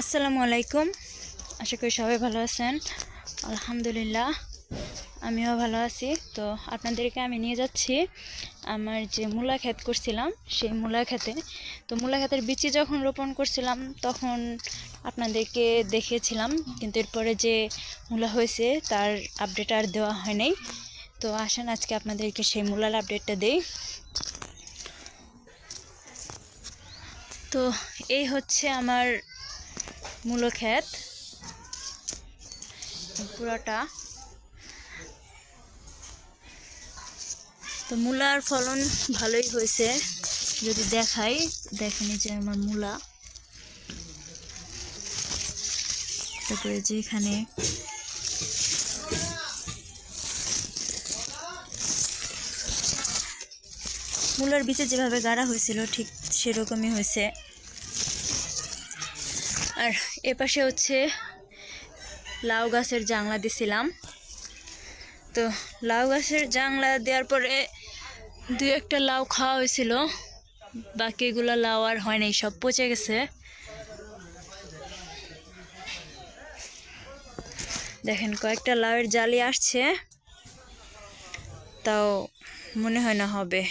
আসসালামু আলাইকুম। আশা করি সবাই ভালো আছেন। আলহামদুলিল্লাহ, আমিও ভালো আছি। তো আপনাদেরকে আমি নিয়ে যাচ্ছি আমার যে মূলা ক্ষেত করছিলাম, সেই মূলা ক্ষেতে। তো মূলা ক্ষেতের বিচি যখন রোপণ করছিলাম, তখন আপনাদেরকে দেখিয়েছিলাম, কিন্তু এরপরে যে মূলা হয়েছে, তার আপডেট আর দেওয়া হয় নাই। তো আসেন, আজকে আপনাদেরকে সেই মূলার আপডেটটা দেই। তো এই হচ্ছে আমার মূলো ক্ষেত পুরোটা। তো মূলার ফলন ভালোই হয়েছে। যদি দেখাই দেখেন যে আমার মূলা। তারপরে যে এখানে মূলার বীজে যেভাবে গাড়া হয়েছিল, ঠিক সেরকমই হয়েছে। আর এপাশে হচ্ছে লাউ গাছের জাংলা দিছিলাম। তো লাউ গাছের জাংলা দেওয়ার পরে দু একটা লাউ খাওয়া হয়েছিল। বাকিগুলো লাউ আর হয় নাই, সব পচে গেছে। দেখেন কয়েকটা লাউয়ের জালি আসছে। তাও মনে হয় না হবে।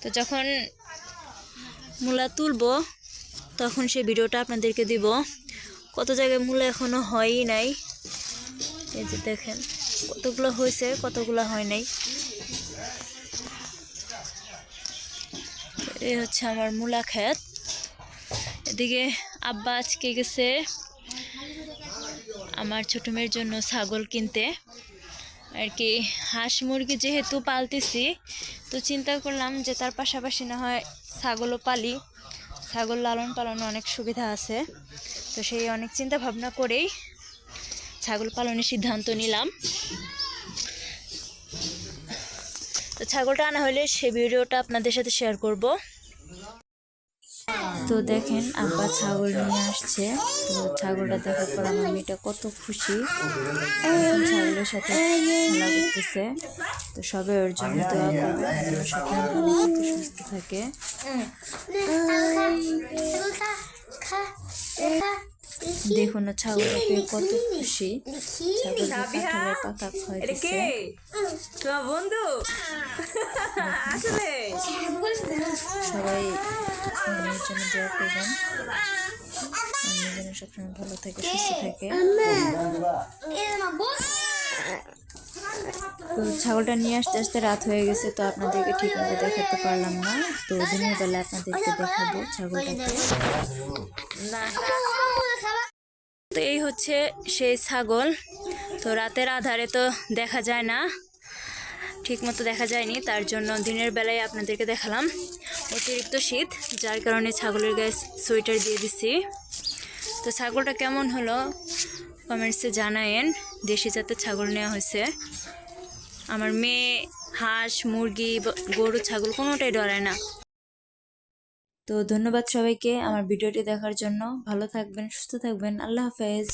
তো যখন মূলা তুলবো, তখন সেই ভিডিওটা আপনাদেরকে দিব। কত জায়গায় মূলা এখনও হয়ই নাই। এই যে দেখেন, কতগুলো হয়েছে, কতগুলো হয় নাই। এই হচ্ছে আমার মূলা ক্ষেত। এদিকে আব্বা আজকে গেছে আমার ছোট মেয়ের জন্য ছাগল কিনতে। আর কি, হাঁস মুরগি যেহেতু পালতেছি, তো চিন্তা করলাম যে তার পাশাপাশি না হয় ছাগলও পালি। ছাগল লালন পালনে অনেক সুবিধা আছে, তো সেই অনেক চিন্তা ভাবনা করেই ছাগল পালনের সিদ্ধান্ত নিলাম। তো ছাগলটা আনা হলে সেই ভিডিওটা আপনাদের সাথে শেয়ার করব। তো দেখেন আব্বা ছাগল নিয়ে আসছে। তো ছাগলটা দেখার পর আমার মেয়েটা কত খুশি। ছাগলের সাথে খেলা করতেছে। তো সবাই ওর জন্য দোয়া করবে। সুস্থ থাকে। দেখুন না ছাগলটাকে কত খুশি। পাতা খাইতেছে তোমার বন্ধু? আসলে সবাই ভালো থাকে থাকে। তো ছাগলটা নিয়ে আসতে আসতে রাত হয়ে গেছে, তো আপনাদেরকে ঠিকমতো দেখাতে পারলাম না। তো দিনের বেলা আপনাদেরকে দেখাবো ছাগলটাকে। তো এই হচ্ছে সেই ছাগল। তো রাতের আধারে তো দেখা যায় না। ঠিক মতো দেখা যায়নি, তার জন্য দিনের বেলায় আপনাদেরকে দেখালাম অতিরিক্ত শীত, যার কারণে ছাগলের গায়ে সোয়েটার দিয়ে দিছি। তো ছাগলটা কেমন হলো? কমেন্টসে জানায়েন, দেশি জাতের ছাগল নেওয়া হয়েছে। আমার মেয়ে, হাঁস, মুরগি, গরু, ছাগল কোনোটাই ডরায় না। তো ধন্যবাদ সবাইকে আমার ভিডিওটি দেখার জন্য। ভালো থাকবেন, সুস্থ থাকবেন। আল্লাহ হাফেজ।